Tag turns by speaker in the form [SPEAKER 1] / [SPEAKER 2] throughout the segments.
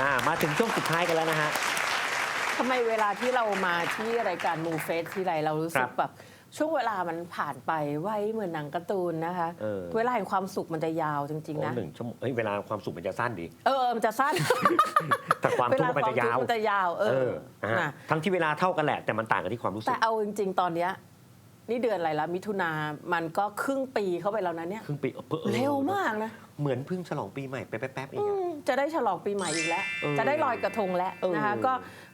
[SPEAKER 1] อ่ามาถึงช่วงสุดท้ายกันแล้วนะฮะ
[SPEAKER 2] ทำไมเวลาที่เรามาที่รายการมูเฟสที่ไรเรารู้สึ
[SPEAKER 1] ครั
[SPEAKER 2] ก
[SPEAKER 1] บ
[SPEAKER 2] แบบช่วงเวลามันผ่านไปไวเหมือนหนังการ์ตูนนะคะ
[SPEAKER 1] เออ
[SPEAKER 2] เวลาแห่งความสุขมันจะยาวจริง
[SPEAKER 1] โอ้
[SPEAKER 2] ๆนะ
[SPEAKER 1] หนึ่งชั่วโมงเฮ้ยเวลาความสุขมันจะสั้นดี
[SPEAKER 2] เออเออมันจะสั้น
[SPEAKER 1] แต่ความ
[SPEAKER 2] เว
[SPEAKER 1] ทุก
[SPEAKER 2] ลา
[SPEAKER 1] ข์มัน
[SPEAKER 2] ความ
[SPEAKER 1] จะ
[SPEAKER 2] ทุก
[SPEAKER 1] ยาว
[SPEAKER 2] ข์มันจะยาว เอ
[SPEAKER 1] เอ
[SPEAKER 2] อ
[SPEAKER 1] อนะฮะ
[SPEAKER 2] นะ
[SPEAKER 1] ทั้งที่เวลาเท่ากันแหละแต่มันต่างกันที่ความรู้สึ
[SPEAKER 2] แต่
[SPEAKER 1] ก
[SPEAKER 2] เอาจริง ๆ ตอนเนี้ยนี่เดือนอะไรละมิถุนามันก็ครึ่งปีเข้าไปแล้วนะเนี่ย
[SPEAKER 1] ครึ่งปีออออ
[SPEAKER 2] เร็วมากนะ
[SPEAKER 1] เหมือนเพิ่งฉลองปีใหม่ไปแป๊บๆเอง
[SPEAKER 2] อื
[SPEAKER 1] อะ
[SPEAKER 2] ม จะได้ฉลองปีใหม่อีกแล้ว
[SPEAKER 1] เออ
[SPEAKER 2] จะได้ลอยกระทงแล้ว
[SPEAKER 1] เออ
[SPEAKER 2] นะคะก็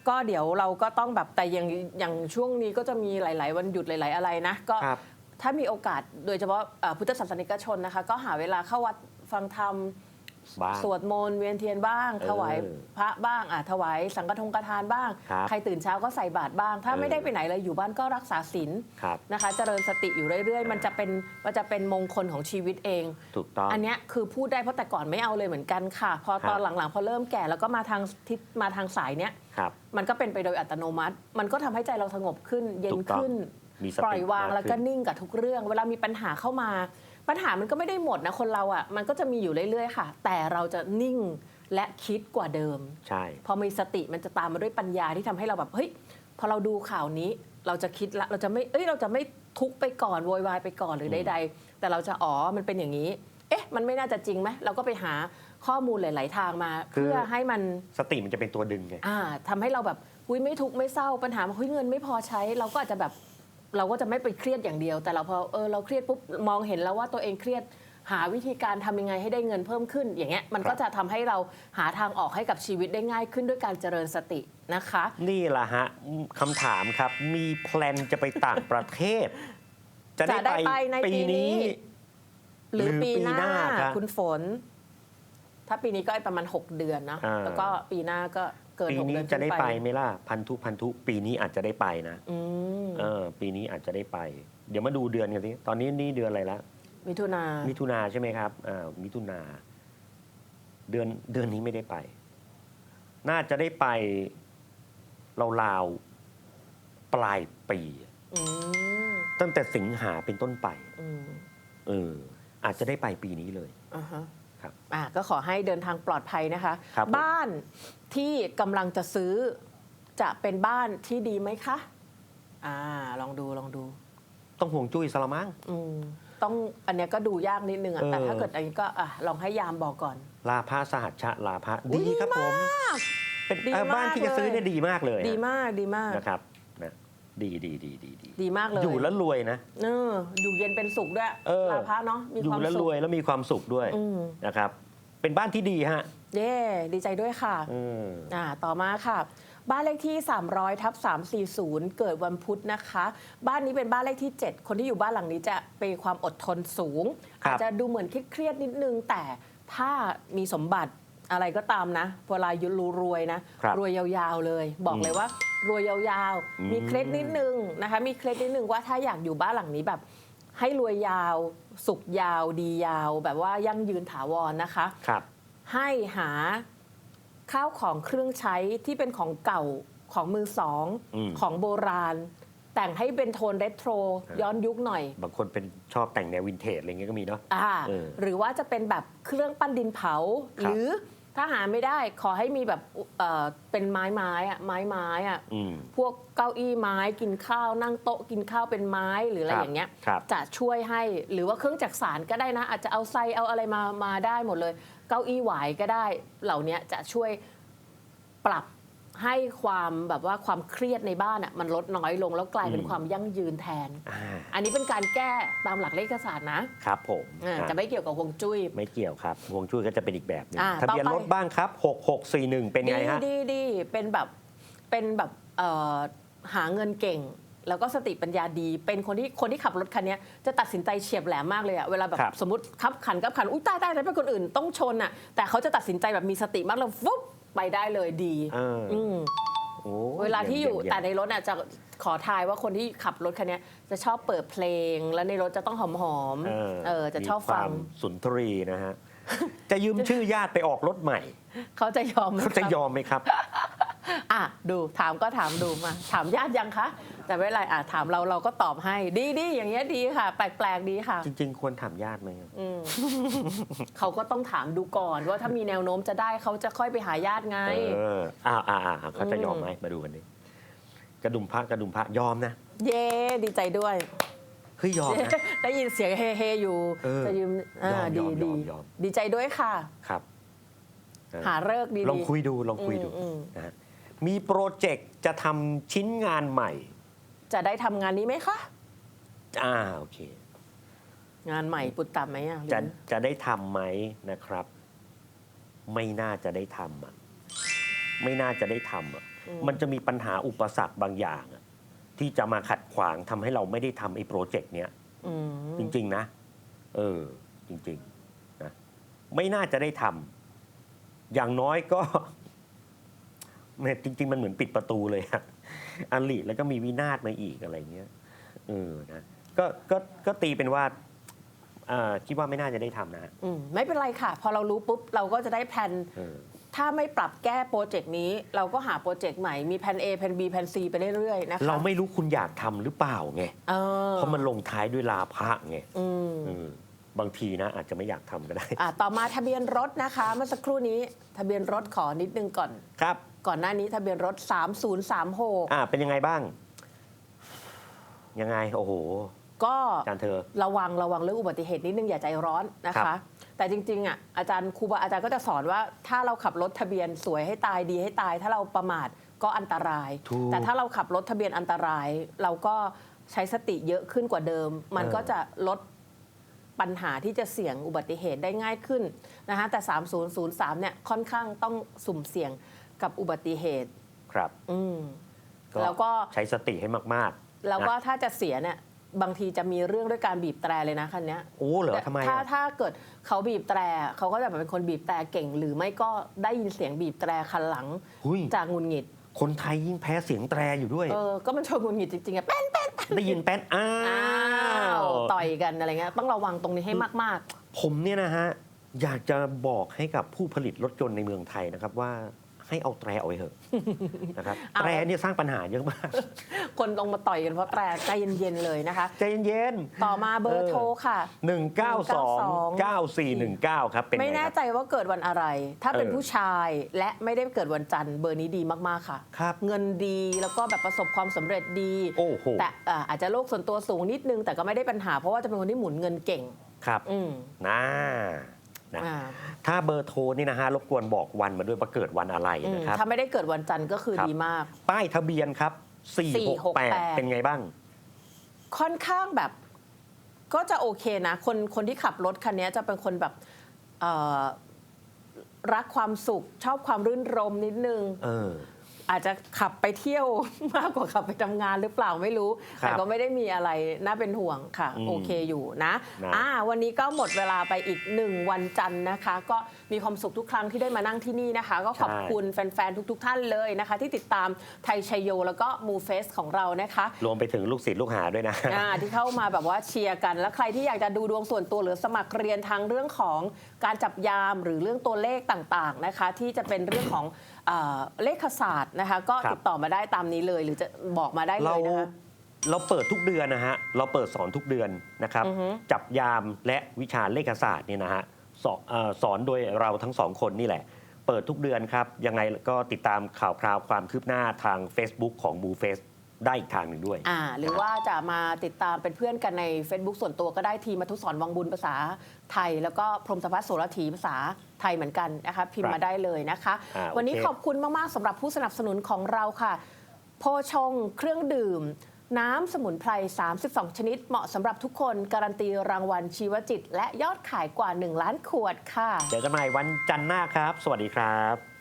[SPEAKER 2] ก็เดี๋ยวเราก็ต้องแบบแต่อย่างอย่างช่วงนี้ก็จะมีหลาย ๆ วันหยุดหลาย ๆ อะไรนะก็
[SPEAKER 1] ครับ
[SPEAKER 2] ถ้ามีโอกาสโดยเฉพาะเอ่อพุทธศาสนิกชนนะคะ ก็หาเวลาเข้าวัดฟังธรรม
[SPEAKER 1] บ้าง
[SPEAKER 2] สวดมนต์เวียนเทียนบ้าง
[SPEAKER 1] เออ
[SPEAKER 2] ถวายพระบ้างอะถวายสังฆทงกทานบ้าง
[SPEAKER 1] ครับ
[SPEAKER 2] ใครตื่นเช้าก็ใส่บาตรบ้าง ถ้า
[SPEAKER 1] เออ
[SPEAKER 2] ไม่ได้ไปไหนเลยอยู่บ้านก็รักษาศีล
[SPEAKER 1] ครับ
[SPEAKER 2] นะคะ เจริญสติอยู่เรื่อย ๆ มันจะเป็นมันจะเป็นมงคลของชีวิตเอง
[SPEAKER 1] ถูกต้อง
[SPEAKER 2] อันเนี้ยคือพูดได้เพราะแต่ก่อนไม่เอาเลยเหมือนกันค่ะ พอ
[SPEAKER 1] ครับ
[SPEAKER 2] ตอนหลังๆ พอเริ่มแก่แล้วก็มาทางทิศมาทางสายเนี้ย
[SPEAKER 1] ครับ
[SPEAKER 2] มันก็เป็นไปโดยอัตโนมัติ มันก็ทำให้ใจเราสงบขึ้นเย็น
[SPEAKER 1] ถูกต้อง
[SPEAKER 2] ขึ้น
[SPEAKER 1] มีสติ
[SPEAKER 2] ปล่อยวาง
[SPEAKER 1] มาก
[SPEAKER 2] แล้วก็
[SPEAKER 1] ขึ้น
[SPEAKER 2] นิ่งกับทุกเรื่อง เวลามีปัญหาเข้ามา ปัญหามันก็ไม่ได้หมดนะคนเราอะมันก็จะมีอยู่เรื่อยๆค่ะ แต่เราจะนิ่งและคิดกว่าเดิม
[SPEAKER 1] ใช่
[SPEAKER 2] พอมีสติมันจะตามมาด้วยปัญญาที่ทำให้เราแบบเฮ้ยพอเราดูข่าวนี้ เราจะคิดละเราจะไม่เอ้ยเราจะไม่ทุกข์ไปก่อนโวยวายไปก่อนหรือใดๆแต่เราจะอ๋อมันเป็นอย่างนี้ เอ๊ะ มันไม่น่าจะจริงไหมเราก็ไปหาข้อมูลหลาย ๆ ทางมา
[SPEAKER 1] คือ
[SPEAKER 2] เพื่อให้มัน
[SPEAKER 1] สติมันจะเป็นตัวดึงไง
[SPEAKER 2] อ่าทำให้เราแบบอุ้ยไม่ทุกข์ไม่เศร้าปัญหาเฮ้ยเงินไม่พอใช้ เราก็อาจจะแบบ เราก็จะไม่ไปเครียดอย่างเดียว แต่เราพอเออเราเครียดปุ๊บมองเห็นแล้วว่าตัวเองเครียดหาวิธีการทำยังไงให้ได้เงินเพิ่มขึ้น อย่างเงี้ยมัน
[SPEAKER 1] ครับ
[SPEAKER 2] ก็จะทำให้เราหาทางออกให้กับชีวิตได้ง่ายขึ้นด้วยการเจริญสตินะคะ
[SPEAKER 1] นี่แหละฮะคำถามครับ มีแพลนจะไปต่างประเทศ จะได้
[SPEAKER 2] จะได้ไปในปีนี้ หรือ
[SPEAKER 1] หรือ
[SPEAKER 2] ปีหน้า
[SPEAKER 1] ปีหน้าครับ
[SPEAKER 2] คุณฝน ถ้าปีนี้ก็ประมาณ 6 เดือนนะ
[SPEAKER 1] อ่า
[SPEAKER 2] แล้วก็ปีหน้าก็ เกิน
[SPEAKER 1] ปี
[SPEAKER 2] 6
[SPEAKER 1] นี้
[SPEAKER 2] เดือน
[SPEAKER 1] จะได้
[SPEAKER 2] ขึ้น
[SPEAKER 1] ไปไหมล่ะพันธุพันธุปีนี้อาจจะได้ไปนะ
[SPEAKER 2] อืม
[SPEAKER 1] เออ ปีนี้อาจจะได้ไป เดี๋ยวมาดูเดือนกันสิตอนนี้นี่เดือนอะไรละ
[SPEAKER 2] มิถุนา
[SPEAKER 1] มิถุนาใช่ไหมครับอ่ามิถุนาเดือนเดือนนี้ไม่ได้ไป น่าจะได้ไปราวๆปลายปี
[SPEAKER 2] อืม
[SPEAKER 1] ตั้งแต่สิงหาเป็นต้นไป
[SPEAKER 2] อืม
[SPEAKER 1] เอออาจจะได้ไปปีนี้เลย
[SPEAKER 2] อ่าฮะ
[SPEAKER 1] ครับ
[SPEAKER 2] อะก็ขอให้เดินทางปลอดภัยนะคะ
[SPEAKER 1] ครับผม
[SPEAKER 2] บ้านที่กำลังจะซื้อจะเป็นบ้านที่ดีไหมคะ อ่า ลองดูลองดู
[SPEAKER 1] ต้องห่วงจุ้ยสละมั้ง
[SPEAKER 2] อืมต้องอันเนี้ยก็ดูยากนิดนึงอะ
[SPEAKER 1] เออ
[SPEAKER 2] แต่ถ้าเกิดอันนี้ก็อะลองให้ยามบอกก่อน
[SPEAKER 1] ลาภะสหัชชะลาภะ
[SPEAKER 2] อุ๊ย
[SPEAKER 1] ดีครับผม เป็น
[SPEAKER 2] ดี
[SPEAKER 1] เอ่อ
[SPEAKER 2] มาก
[SPEAKER 1] บ้านที่จะซื้อ
[SPEAKER 2] เลย
[SPEAKER 1] เนี่ยดีมากเลย
[SPEAKER 2] ดีมากดีมาก
[SPEAKER 1] นะครับนะ ดีดีดีดีดี
[SPEAKER 2] ดีมากเลย
[SPEAKER 1] อยู่แล้วรวยนะ
[SPEAKER 2] เอออยู่เย็นเป็นสุขด้วย
[SPEAKER 1] เออ
[SPEAKER 2] ลาพระเนาะมี
[SPEAKER 1] อยู่
[SPEAKER 2] ความ
[SPEAKER 1] แล้ว
[SPEAKER 2] สุ
[SPEAKER 1] ร
[SPEAKER 2] ข
[SPEAKER 1] วยแล้วมีความสุขด้วย
[SPEAKER 2] อืม
[SPEAKER 1] นะครับ เป็นบ้านที่ดีฮะ
[SPEAKER 2] เย่ดีใจด้วยค่ะ
[SPEAKER 1] อืม
[SPEAKER 2] อ่าต่อมาค่ะ บ้านเลขที่ 300ทับ340 เกิดวันพุธนะคะ บ้านนี้เป็นบ้านเลขที่ 7 คนที่อยู่บ้านหลังนี้จะเป็นความอดทนสูง
[SPEAKER 1] ครับ
[SPEAKER 2] อาจจะดูเหมือนเครียดๆนิดนึง แต่ถ้ามีสมบัติอะไรก็ตามนะเวลายุรูรวยนะ
[SPEAKER 1] ครับ
[SPEAKER 2] รวยยาวๆเลย บอกเลยว่า รวยยาว
[SPEAKER 1] อืม
[SPEAKER 2] ๆมีเคล็ดนิดนึงนะคะ มีเคล็ดนิดนึงว่าถ้าอยากอยู่บ้านหลังนี้แบบ ให้รวยยาว สุขยาวดียาว แบบว่ายั่งยืนถาวรนะคะ
[SPEAKER 1] ครับ
[SPEAKER 2] ให้หาข้าวของเครื่องใช้ที่เป็นของเก่าของมือสอง
[SPEAKER 1] อืม
[SPEAKER 2] ของโบราณ แต่งให้เป็นโทนเรโทรย้อนยุคหน่อย
[SPEAKER 1] บางคนเป็นชอบแต่งแนววินเทจอะไรเงี้ยก็มีเนาะ
[SPEAKER 2] อ่า
[SPEAKER 1] เออ
[SPEAKER 2] หรือว่าจะเป็นแบบเครื่องปั้นดินเผา
[SPEAKER 1] ครับ
[SPEAKER 2] หรือ ถ้าหาไม่ได้ขอให้มีแบบเอ่อเป็นไม้ไม้อะไม้ไม้อะ
[SPEAKER 1] อืม
[SPEAKER 2] พวกเก้าอี้ไม้กินข้าวนั่งโต๊ะกินข้าวเป็นไม้หรืออะไร
[SPEAKER 1] ครับ
[SPEAKER 2] อย่างเงี้ย
[SPEAKER 1] ครับ
[SPEAKER 2] จะช่วยให้หรือว่าเครื่องจักสารก็ได้นะ อาจจะเอาไซเอาอะไรมามาได้หมดเลย เก้าอี้หวายก็ได้ เหล่านี้จะช่วยปรับ ให้ความแบบว่าความเครียดในบ้านอะมันลดน้อยลงแล้วกลายเป็น
[SPEAKER 1] อืม
[SPEAKER 2] ความยั่งยืนแทน
[SPEAKER 1] อ่า
[SPEAKER 2] อันนี้เป็นการแก้ตามหลักเลขศาสตร์นะครับ
[SPEAKER 1] ผม
[SPEAKER 2] อ่า
[SPEAKER 1] อะ
[SPEAKER 2] จะไม่เกี่ยวกับฮวงจุ้ย
[SPEAKER 1] ไม่เกี่ยวครับฮวงจุ้ยก็จะเป็นอีกแบบหนึง
[SPEAKER 2] อ่า
[SPEAKER 1] ทะเบียน
[SPEAKER 2] ต่อไป
[SPEAKER 1] รถบ้างครับ 6641 เป็น
[SPEAKER 2] ดี
[SPEAKER 1] ไงฮะ
[SPEAKER 2] ดีดีเป็นแบบเป็นแบบเอ่อหาเงินเก่ง แล้วก็สติปัญญาดี เป็นคนที่คนที่ขับรถคันเนี้ยจะตัดสินใจเฉียบแหลมมากเลยอะเวลาแบบ
[SPEAKER 1] ครับ
[SPEAKER 2] สมมติขับขันกับขันอุ้ยตายตายแล้วเป็นคนอื่นต้องชนอะแต่เขาจะตัดสินใจแบบมีสติมากแล้วฟุ๊บ ไปได้เลยดี
[SPEAKER 1] เออ
[SPEAKER 2] อื ม
[SPEAKER 1] โอ้
[SPEAKER 2] เวลาที่อยู่
[SPEAKER 1] เม
[SPEAKER 2] แต่ในรถน่ะจะขอทายว่าคนที่ขับรถคันเนี้ยจะชอบเปิดเพลง แล้วในรถจะต้องหอม
[SPEAKER 1] เออ
[SPEAKER 2] ๆเออจะชอบ
[SPEAKER 1] มีค
[SPEAKER 2] ฟั
[SPEAKER 1] วางมสุนทรีนะฮะ จะยืมชื่อญาติไปออกรถใหม่
[SPEAKER 2] เขาจะยอมไหม
[SPEAKER 1] เขาจะ
[SPEAKER 2] ครับ
[SPEAKER 1] ยอมไหมครับ
[SPEAKER 2] อะดูถามก็ถามดูมา ถามญาติยังคะแต่ไม่เป็นไรอะถามเราเราก็ตอบให้ ดีดีอย่างเงี้ยดีค่ะ แปลกๆดีค่ะ
[SPEAKER 1] จริง ๆ ควรถามญาติไหมครับ
[SPEAKER 2] อืม เขาก็ต้องถามดูก่อนว่าถ้ามีแนวโน้มจะได้เขาจะค่อยไปหาญาติไง
[SPEAKER 1] เอออ่าอ่าอ่าเขาจะยอมไหมมาดูกันดิกระดุมพระกระดุมพระยอมนะ
[SPEAKER 2] เย้ดีใจด้วย
[SPEAKER 1] เฮ้ยยอมนะ
[SPEAKER 2] ได้ยินเสียงเฮเฮอยู่
[SPEAKER 1] เออ
[SPEAKER 2] จะยืมอ่าย
[SPEAKER 1] อมย
[SPEAKER 2] ดี
[SPEAKER 1] อม
[SPEAKER 2] ดี
[SPEAKER 1] ยอมยอม
[SPEAKER 2] ดีใจด้วยค่ะ
[SPEAKER 1] ครับเออ
[SPEAKER 2] หาเลิกษ์ดีๆ
[SPEAKER 1] ลองคุยดูลองคุยดู
[SPEAKER 2] อืมอืม
[SPEAKER 1] นะฮะ มีโปรเจกต์จะทำชิ้นงานใหม่
[SPEAKER 2] จะได้ทำงานนี้ไหมคะ
[SPEAKER 1] อ่าโอเค
[SPEAKER 2] งานใหม่ปุตตะไหมอะหรือ
[SPEAKER 1] จะจะได้ทำไหมนะครับ ไม่น่าจะได้ทำอะไม่น่าจะได้ทำอะมันจะมีปัญหาอุปสรรคบางอย่างอะที่จะมาขัดขวางทำให้เราไม่ได้ทำไอ้โปรเจกต์เนี้ย
[SPEAKER 2] อืม
[SPEAKER 1] จริง ๆ นะ เออ จริง ๆ นะ ไม่น่าจะได้ทำอย่างน้อยก็ แม่จริง ๆ มันเหมือนปิดประตูเลยอะอันลีแล้วก็มีวินาศมาอีกอะไรเงี้ยเออนะก็ก็ก็ตีเป็นว่าอ่าคิดว่าไม่น่าจะได้ทำนะฮะ
[SPEAKER 2] อืมไม่เป็นไรค่ะ พอเรารู้ปุ๊บ เราก็จะได้แผน
[SPEAKER 1] เออ
[SPEAKER 2] ถ้าไม่ปรับแก้โปรเจกต์นี้ เราก็หาโปรเจกต์ใหม่มีแผน A แผน B แผน C ไปเรื่อยๆนะคะ
[SPEAKER 1] เราไม่รู้คุณอยากทำหรือเปล่าไง
[SPEAKER 2] เออ
[SPEAKER 1] เพราะมันลงท้ายด้วยลาภะไง
[SPEAKER 2] อืม
[SPEAKER 1] เออ บางทีนะอาจจะไม่อยากทำก็ได้
[SPEAKER 2] อะต่อมาทะเบียนรถนะคะ เมื่อสักครู่นี้ทะเบียนรถขอนิดนึงก่อน
[SPEAKER 1] ครับ
[SPEAKER 2] ก่อนหน้านี้ทะเบียนรถ 3036
[SPEAKER 1] อ่าเป็นยังไงบ้าง ยังไง โอ้โห
[SPEAKER 2] ก็
[SPEAKER 1] อาจารย์เธอ
[SPEAKER 2] ระวังระวังเรื่องอุบัติเหตุนิดนึงอย่าใจร้อนนะ
[SPEAKER 1] ครั
[SPEAKER 2] คะ
[SPEAKER 1] บ
[SPEAKER 2] แต่จริงๆอะอาจารย์ครูบาอาจารย์ก็จะสอนว่า ถ้าเราขับรถทะเบียนสวยให้ตายดีให้ตาย ถ้าเราประมาทก็อันตราย
[SPEAKER 1] ถูก
[SPEAKER 2] แต่ถ้าเราขับรถทะเบียนอันตราย เราก็ใช้สติเยอะขึ้นกว่าเดิม มัน
[SPEAKER 1] เออ
[SPEAKER 2] ก็จะลด ปัญหาที่จะเสี่ยงอุบัติเหตุได้ง่ายขึ้นนะคะแต่ 3003 เนี่ยค่อนข้างต้องสุ่มเสี่ยงกับอุบัติเหตุ
[SPEAKER 1] ครับ
[SPEAKER 2] อืมแล้วก็
[SPEAKER 1] ใช้สติให้มากๆ
[SPEAKER 2] แล้วก็
[SPEAKER 1] นะ
[SPEAKER 2] ถ้าจะเสียเนี่ยบางทีจะมีเรื่องด้วยการบีบแตรเลยนะคันเนี้ย
[SPEAKER 1] โอ้เหรอทำไม
[SPEAKER 2] ถ้า
[SPEAKER 1] อะ
[SPEAKER 2] ถ้าเกิดเขาบีบแตรเขาก็จะแบบเป็นคนบีบแตรเก่ง หรือไม่ก็ได้ยินเสียงบีบแตรคันหลัง
[SPEAKER 1] หุย
[SPEAKER 2] จากหงุนหงิด
[SPEAKER 1] คนไทยยิ่งแพ้เสียงแตรอยู่ด้วย
[SPEAKER 2] เออ ก็มันชนหงุนหงิดจริงๆอะแป้นแป้น
[SPEAKER 1] ได้ยินแป้นอ้า
[SPEAKER 2] อ้าว
[SPEAKER 1] ว
[SPEAKER 2] ต่อยกันอะไรเงี้ยต้องระวังตรงนี้ให้มาก
[SPEAKER 1] ผมเนี่ยนะฮะ อยากจะบอกให้กับผู้ผลิตรถยนต์ในเมืองไทยนะครับว่า ให้เอาแตรเอาไว้เถอะนะครับ
[SPEAKER 2] เอา
[SPEAKER 1] แตรเนี่ยสร้างปัญหาเยอะมาก
[SPEAKER 2] ๆคนลงมาต่อยกันเพราะแตรใจเย็นๆเลยนะคะ
[SPEAKER 1] ใจเย็น
[SPEAKER 2] ต่อมาเบอร์โทรค่ะ
[SPEAKER 1] ๆ192 9419 ครับ เป็น
[SPEAKER 2] ไม่
[SPEAKER 1] ไง
[SPEAKER 2] แน่
[SPEAKER 1] ครับ
[SPEAKER 2] ใจว่าเกิดวันอะไร ถ้าเป็น
[SPEAKER 1] เออ
[SPEAKER 2] ผู้ชายและไม่ได้เกิดวันจันทร์เบอร์นี้ดีมากๆค่ะ
[SPEAKER 1] ครับ
[SPEAKER 2] เงินดีแล้วก็แบบประสบความสำเร็จดี
[SPEAKER 1] โอ้โห
[SPEAKER 2] แต่อ่าอาจจะโลกส่วนตัวสูงนิดนึง แต่ก็ไม่ได้ปัญหาเพราะว่าจะเป็นคนที่หมุนเงินเก่ง
[SPEAKER 1] ครับ
[SPEAKER 2] อืม
[SPEAKER 1] นะ นะ
[SPEAKER 2] อ่า
[SPEAKER 1] ถ้าเบอร์โทรนี่นะฮะรบกวนบอกวันมาด้วยว่าเกิดวันอะไร
[SPEAKER 2] อืม
[SPEAKER 1] นะครับ
[SPEAKER 2] ถ้าไม่ได้เกิดวันจันทร์ก็คือ
[SPEAKER 1] ครับ
[SPEAKER 2] ดีมาก
[SPEAKER 1] ป้ายทะเบียนครับ468
[SPEAKER 2] 468
[SPEAKER 1] เป็นไงบ้าง
[SPEAKER 2] ค่อนข้างแบบก็จะโอเคนะ คนคนที่ขับรถคันนี้จะเป็นคนแบบเอ่อรักความสุขชอบความรื่นรมนิดนึง
[SPEAKER 1] เออ
[SPEAKER 2] อาจจะขับไปเที่ยวมากกว่าขับไปทำงานหรือเปล่าไม่รู้
[SPEAKER 1] ครับ
[SPEAKER 2] แต่ก็ไม่ได้มีอะไรน่าเป็นห่วงค่ะ
[SPEAKER 1] อืม
[SPEAKER 2] โอเคอยู่นะ
[SPEAKER 1] นะ
[SPEAKER 2] อ่าวันนี้ก็หมดเวลาไปอีกหนึ่งวันจันทร์นะคะ ก็มีความสุขทุกครั้งที่ได้มานั่งที่นี่นะคะ ก็ขอบคุณแฟนๆ ทุก ๆ ท่านเลยนะคะ ที่ติดตามไทยชัยโยแล้วก็มูเฟสของเรานะคะ
[SPEAKER 1] รวมไปถึงลูกศิษย์ลูกหาด้วยนะ
[SPEAKER 2] อ่าที่เข้ามาแบบว่าเชียร์กัน แล้วใครที่อยากจะดูดวงส่วนตัวหรือสมัครเรียนทางเรื่องของการจับยามหรือเรื่องตัวเลขต่างๆนะคะ ที่จะเป็นเรื่องของ เอ่อเลขศาสตร์นะคะก็
[SPEAKER 1] ครับ
[SPEAKER 2] ติดต่อมาได้ตามนี้เลย หรือจะบอกมาได้เล
[SPEAKER 1] เรา
[SPEAKER 2] ยนะคะ
[SPEAKER 1] เราเปิดทุกเดือนนะฮะเราเปิดสอนทุกเดือนนะครับ
[SPEAKER 2] อือฮึ
[SPEAKER 1] จับยามและวิชาเลขศาสตร์เนี่ยนะฮะสอนเอ่อสอนโดยเราทั้งสองคนนี่แหละ เปิดทุกเดือนครับ ยังไงก็ติดตามข่าวคราวความคืบหน้าทาง Facebook ของ b ูเฟส ได้อีกทางหนึ่งด้วย
[SPEAKER 2] อ่าหรือว่าจะมาติดตามเป็นเพื่อนกันใน Facebook ส่วนตัวก็ได้ทีมทุสอนวังบุญภาษาไทย แล้วก็พรหมสภัสโสรถีภาษาไทยเหมือนกันนะคะพิม
[SPEAKER 1] ค
[SPEAKER 2] พ์
[SPEAKER 1] รับ
[SPEAKER 2] มาได้เลยนะคะ
[SPEAKER 1] อ่า
[SPEAKER 2] วันนี้
[SPEAKER 1] โอเค
[SPEAKER 2] ขอบคุณมาก ๆสำหรับผู้สนับสนุนของเราค่ะ โพชงเครื่องดื่ม น้ำสมุนไพร 32 ชนิด เหมาะสำหรับทุกคน การันตีรางวัลชีวจิต และยอดขายกว่า 1 ล้านขวดค่ะ
[SPEAKER 1] เจอกันใหม่วันจันทร์หน้าครับ สวัสดีครับ